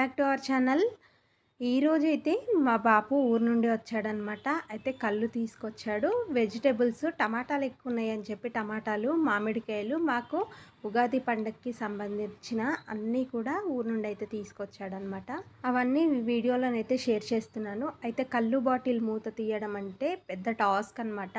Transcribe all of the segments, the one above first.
Back to our channel. ఈరోజు అయితే మా బాపు ఊరు నుండి వచ్చాడనమాట అయితే కళ్ళు తీసుకొచ్చాడు. వెజిటేబుల్స్ టమాటాలు ఎక్కువ ఉన్నాయని చెప్పి టమాటాలు మామిడికాయలు మాకు ఉగాది పండగకి సంబంధించిన అన్నీ కూడా ఊరు నుండి అయితే తీసుకొచ్చాడనమాట. అవన్నీ వీడియోలోనైతే షేర్ చేస్తున్నాను. అయితే కళ్ళు బాటిల్ మూత తీయడం అంటే పెద్ద టాస్క్ అనమాట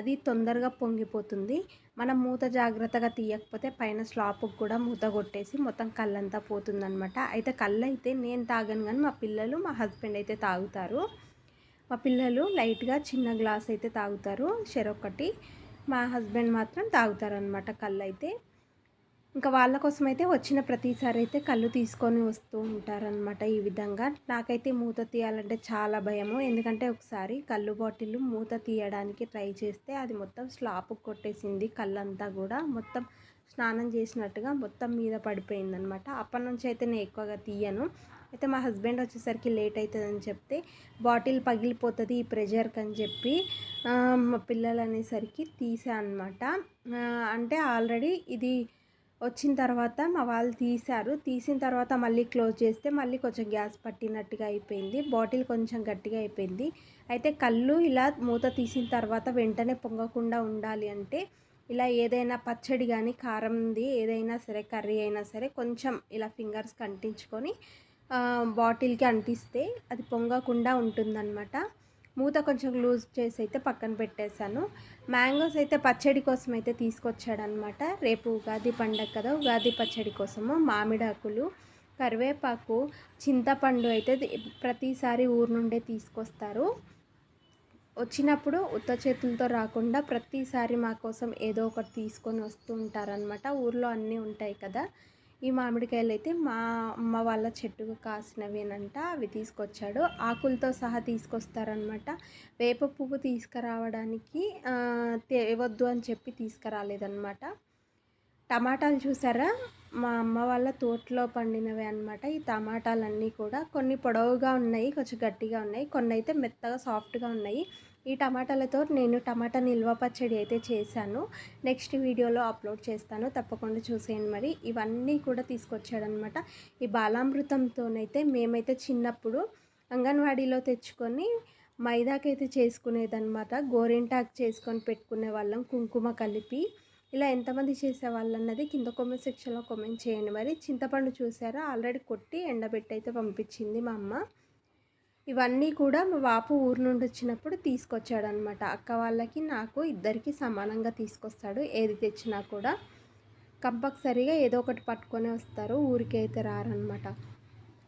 అది తొందరగా పొంగిపోతుంది. మనం మూత జాగ్రత్తగా తీయకపోతే పైన స్లాప్కి కూడా మూత కొట్టేసి మొత్తం కళ్ళంతా పోతుందనమాట అయితే కళ్ళు అయితే నేను తాగను కానీ మా పిల్లలు మా హస్బెండ్ అయితే తాగుతారు. మా పిల్లలు లైట్గా చిన్న గ్లాస్ అయితే తాగుతారు. చెరొకటి మా హస్బెండ్ మాత్రం తాగుతారనమాట కళ్ళు అయితే ఇంకా వాళ్ళ కోసం అయితే వచ్చిన ప్రతిసారి అయితే కళ్ళు తీసుకొని వస్తూ ఉంటారనమాట ఈ విధంగా. నాకైతే మూత తీయాలంటే చాలా భయము. ఎందుకంటే ఒకసారి కళ్ళు బాటిల్ మూత తీయడానికి ట్రై చేస్తే అది మొత్తం స్లాప్ కొట్టేసింది కళ్ళంతా కూడా. మొత్తం స్నానం చేసినట్టుగా మొత్తం మీద పడిపోయిందనమాట అప్పటి నుంచి అయితే నేను ఎక్కువగా తీయను. అయితే మా హస్బెండ్ వచ్చేసరికి లేట్ అవుతుందని చెప్తే బాటిల్ పగిలిపోతుంది ఈ ప్రెషర్కి అని చెప్పి మా పిల్లలు అనేసరికి తీసా అనమాట అంటే ఆల్రెడీ ఇది వచ్చిన తర్వాత మా వాళ్ళు తీశారు. తీసిన తర్వాత మళ్ళీ క్లోజ్ చేస్తే మళ్ళీ కొంచెం గ్యాస్ పట్టినట్టుగా అయిపోయింది. బాటిల్ కొంచెం గట్టిగా అయిపోయింది. అయితే కళ్ళు ఇలా మూత తీసిన తర్వాత వెంటనే పొంగకుండా ఉండాలి అంటే ఇలా ఏదైనా పచ్చడి కానీ కారంది ఏదైనా సరే కర్రీ అయినా సరే కొంచెం ఇలా ఫింగర్స్కి అంటించుకొని బాటిల్కి అంటిస్తే అది పొంగకుండా ఉంటుందన్నమాట. మూత కొంచెం లూజ్ చేసి అయితే పక్కన పెట్టేశాను. మ్యాంగోస్ అయితే పచ్చడి కోసం అయితే తీసుకొచ్చాడనమాట రేపు ఉగాది పండగ కదా ఉగాది పచ్చడి కోసము మామిడాకులు కరివేపాకు చింతపండు అయితే ప్రతిసారి ఊరు నుండే తీసుకొస్తారు. వచ్చినప్పుడు ఉత్త చేతులతో రాకుండా ప్రతిసారి మా కోసం ఏదో ఒకటి తీసుకొని వస్తూ ఉంటారనమాట ఊర్లో అన్నీ ఉంటాయి కదా. ఈ మామిడికాయలు అయితే మా అమ్మ వాళ్ళ చెట్టుకు కాసినవేనంట అవి తీసుకొచ్చాడు. ఆకులతో సహా తీసుకొస్తారనమాట వేప పువ్వు తీసుకురావడానికి తేవద్దు అని చెప్పి తీసుకురాలేదనమాట టమాటాలు చూసారా? మా అమ్మ వాళ్ళ తోటలో పండినవి అనమాట ఈ టమాటాలన్నీ కూడా కొన్ని పొడవుగా ఉన్నాయి కొంచెం గట్టిగా ఉన్నాయి. కొన్ని అయితే మెత్తగా సాఫ్ట్గా ఉన్నాయి. ఈ టమాటాలతో నేను టమాటా నిల్వ పచ్చడి అయితే చేశాను. నెక్స్ట్ వీడియోలో అప్లోడ్ చేస్తాను. తప్పకుండా చూసేయండి మరి. ఇవన్నీ కూడా తీసుకొచ్చాడనమాట. ఈ బాలామృతంతోనైతే మేమైతే చిన్నప్పుడు అంగన్వాడీలో తెచ్చుకొని మైదాకైతే చేసుకునేదన్నమాట గోరింటాకు చేసుకొని పెట్టుకునే వాళ్ళం కుంకుమ కలిపి. ఇలా ఎంతమంది చేసేవాళ్ళు అన్నది కింద కామెంట్ సెక్షన్లో కామెంట్ చేయండి మరి. చింతపండు చూసారా? ఆల్రెడీ కొట్టి ఎండబెట్టి అయితే పంపించింది మా అమ్మ. ఇవన్నీ కూడా మా బాపు ఊరు నుండి వచ్చినప్పుడు తీసుకొచ్చాడనమాట అక్క వాళ్ళకి నాకు ఇద్దరికి సమానంగా తీసుకొస్తాడు. ఏది తెచ్చినా కూడా కంపల్సరీగా ఏదో ఒకటి పట్టుకొని వస్తారు. ఊరికి అయితే రారనమాట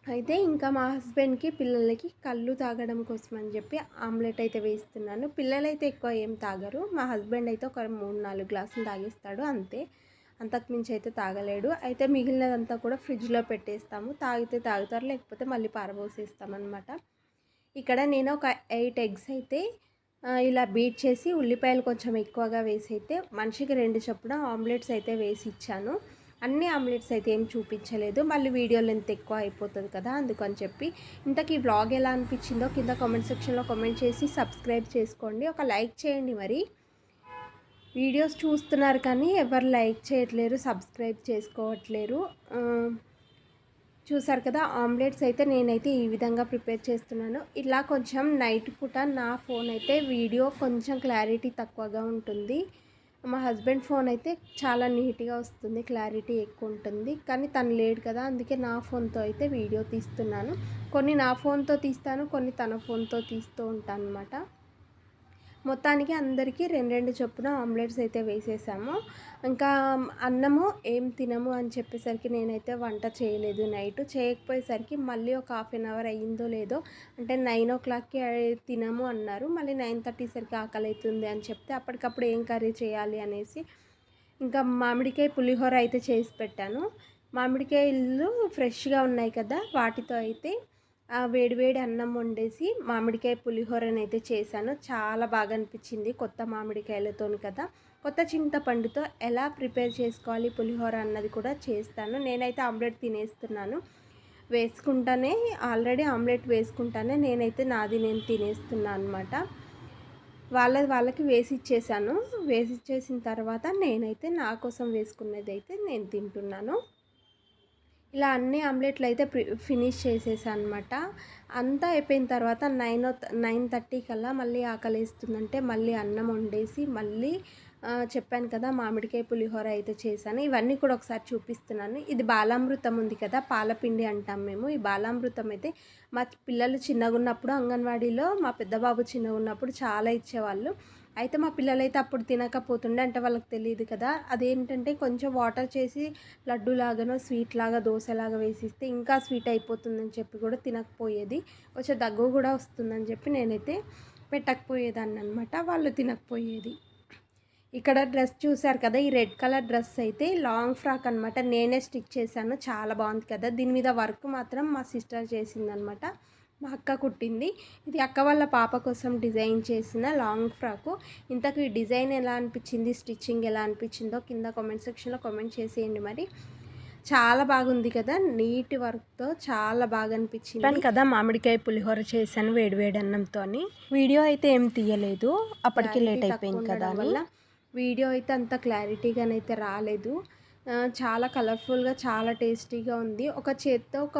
అయితే ఇంకా మా హస్బెండ్కి పిల్లలకి కళ్ళు తాగడం కోసం అని చెప్పి ఆమ్లెట్ అయితే వేస్తున్నాను. పిల్లలైతే ఎక్కువ ఏం తాగరు. మా హస్బెండ్ అయితే ఒక మూడు నాలుగు గ్లాసులు తాగేస్తాడు. అంతే. అంతకుమించి అయితే తాగలేడు. అయితే మిగిలినదంతా కూడా ఫ్రిడ్జ్లో పెట్టేస్తాము. తాగితే తాగుతారు లేకపోతే మళ్ళీ పారబోసేస్తామన్నమాట. ఇక్కడ నేను ఒక ఎయిట్ ఎగ్స్ అయితే ఇలా బీట్ చేసి ఉల్లిపాయలు కొంచెం ఎక్కువగా వేసి అయితే మనిషికి రెండు చొప్పున ఆమ్లెట్స్ అయితే వేసి ఇచ్చాను. అన్ని ఆమ్లెట్స్ అయితే ఏం చూపించలేదు. మళ్ళీ వీడియో లెంత్ ఎక్కువ అయిపోతుంది కదా అందుకని చెప్పి. ఇంతకీ వ్లాగ్ ఎలా అనిపించిందో కింద కామెంట్ సెక్షన్లో కామెంట్ చేసి సబ్స్క్రైబ్ చేసుకోండి. ఒక లైక్ చేయండి మరి. వీడియోస్ చూస్తున్నారు కానీ ఎవరు లైక్ చేయట్లేరు సబ్స్క్రైబ్ చేసుకోవట్లేరు. చూసారు కదా ఆమ్లెట్స్ అయితే నేనైతే ఈ విధంగా ప్రిపేర్ చేస్తున్నాను. ఇలా కొంచెం నైట్ పూట నా ఫోన్ అయితే వీడియో కొంచెం క్లారిటీ తక్కువగా ఉంటుంది. మా హస్బెండ్ ఫోన్ అయితే చాలా నీట్గా వస్తుంది క్లారిటీ ఎక్కువ ఉంటుంది. కానీ తను లేడు కదా అందుకే నా ఫోన్తో అయితే వీడియో తీస్తున్నాను. కొన్ని నా ఫోన్తో తీస్తాను కొన్ని తన ఫోన్తో తీస్తూ ఉంటాను అనమాట మొత్తానికి అందరికీ రెండు రెండు చొప్పున ఆమ్లెట్స్ అయితే వేసేసాము. ఇంకా అన్నము ఏం తినము అని చెప్పేసరికి నేనైతే వంట చేయలేదు నైట్. చేయకపోయేసరికి మళ్ళీ ఒక హాఫ్ అన్ అవర్ అయ్యిందో లేదో అంటే నైన్ ఓ క్లాక్కి తినము అన్నారు. మళ్ళీ నైన్ థర్టీ సరికి ఆకలి అవుతుంది అని చెప్తే అప్పటికప్పుడు ఏం కర్రీ చేయాలి అనేసి ఇంకా మామిడికాయ పులిహోర అయితే చేసి పెట్టాను. మామిడికాయలు ఫ్రెష్గా ఉన్నాయి కదా వాటితో అయితే వేడివేడి అన్నం వండేసి మామిడికాయ పులిహోరని అయితే చేశాను. చాలా బాగా అనిపించింది కొత్త మామిడికాయలతో కదా. కొత్త చింతపండుతో ఎలా ప్రిపేర్ చేసుకోవాలి పులిహోర అన్నది కూడా చేస్తాను. నేనైతే ఆమ్లెట్ తినేస్తున్నాను. వేసుకుంటానే ఆల్రెడీ ఆమ్లెట్ వేసుకుంటానే నేనైతే నాది నేను తినేస్తున్నాను అనమాట వాళ్ళ వాళ్ళకి వేసి ఇచ్చేసాను వేసి ఇచ్చేసిన తర్వాత నేనైతే నా కోసం వేసుకున్నది అయితే నేను తింటున్నాను. ఇలా అన్ని ఆమ్లెట్లు అయితే ప్రి ఫినిష్ చేసేసాను అనమాట అంతా అయిపోయిన తర్వాత నైన్ నైన్ థర్టీ కల్లా మళ్ళీ ఆకలిస్తుందంటే మళ్ళీ అన్నం వండేసి మళ్ళీ చెప్పాను కదా మామిడికాయ పులిహోర అయితే చేశాను. ఇవన్నీ కూడా ఒకసారి చూపిస్తున్నాను. ఇది బాలామృతం ఉంది కదా పాలపిండి అంటాం మేము. ఈ బాలామృతం అయితే మా పిల్లలు చిన్నగా ఉన్నప్పుడు అంగన్వాడీలో మా పెద్దబాబు చిన్నగా ఉన్నప్పుడు చాలా ఇచ్చేవాళ్ళు. అయితే మా పిల్లలైతే అప్పుడు తినకపోతుండే అంటే వాళ్ళకి తెలియదు కదా. అదేంటంటే కొంచెం వాటర్ చేసి లడ్డు లాగానో స్వీట్ లాగా దోశలాగా వేసిస్తే ఇంకా స్వీట్ అయిపోతుందని చెప్పి కూడా తినకపోయేది. కొంచెం దగ్గు కూడా వస్తుందని చెప్పి నేనైతే పెట్టకపోయేదాన్ని అనమాట వాళ్ళు తినకపోయేది. ఇక్కడ డ్రెస్ చూసారు కదా ఈ రెడ్ కలర్ డ్రెస్ అయితే లాంగ్ ఫ్రాక్ అనమాట నేనే స్టిచ్ చేశాను. చాలా బాగుంది కదా. దీని మీద వర్క్ మాత్రం మా సిస్టర్ చేసిందనమాట మా అక్క కుట్టింది. ఇది అక్క వాళ్ళ పాప కోసం డిజైన్ చేసిన లాంగ్ ఫ్రాకు. ఇంతకు ఈ డిజైన్ ఎలా అనిపించింది? స్టిచ్చింగ్ ఎలా అనిపించిందో కింద కామెంట్ సెక్షన్లో కామెంట్ చేసేయండి మరి. చాలా బాగుంది కదా? నీట్ వర్క్తో చాలా బాగా అనిపించింది. కదా మామిడికాయ పులిహోర చేశాను వేడివేడి అన్నంతో వీడియో అయితే ఏం తీయలేదు. అప్పటికి లేట్ అయిపోయింది కదా వల్ల వీడియో అయితే అంత క్లారిటీగానైతే రాలేదు. చాలా కలర్ఫుల్గా చాలా టేస్టీగా ఉంది. ఒక చేత్తో ఒక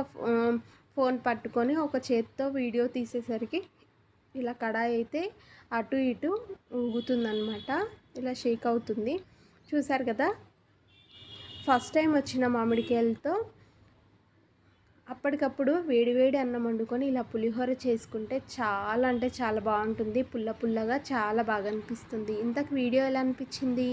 ఫోన్ పట్టుకొని ఒక చేత్తో వీడియో తీసేసరికి ఇలా కడాయి అయితే అటు ఇటు ఊగుతుందన్నమాట. ఇలా షేక్ అవుతుంది. చూసారు కదా? ఫస్ట్ టైం వచ్చిన మామిడికాయలతో అప్పటికప్పుడు వేడివేడి అన్నం వండుకొని ఇలా పులిహోర చేసుకుంటే చాలా అంటే చాలా బాగుంటుంది. పుల్ల పుల్లగా చాలా బాగా అనిపిస్తుంది. ఇంతకు వీడియో ఎలా అనిపించింది?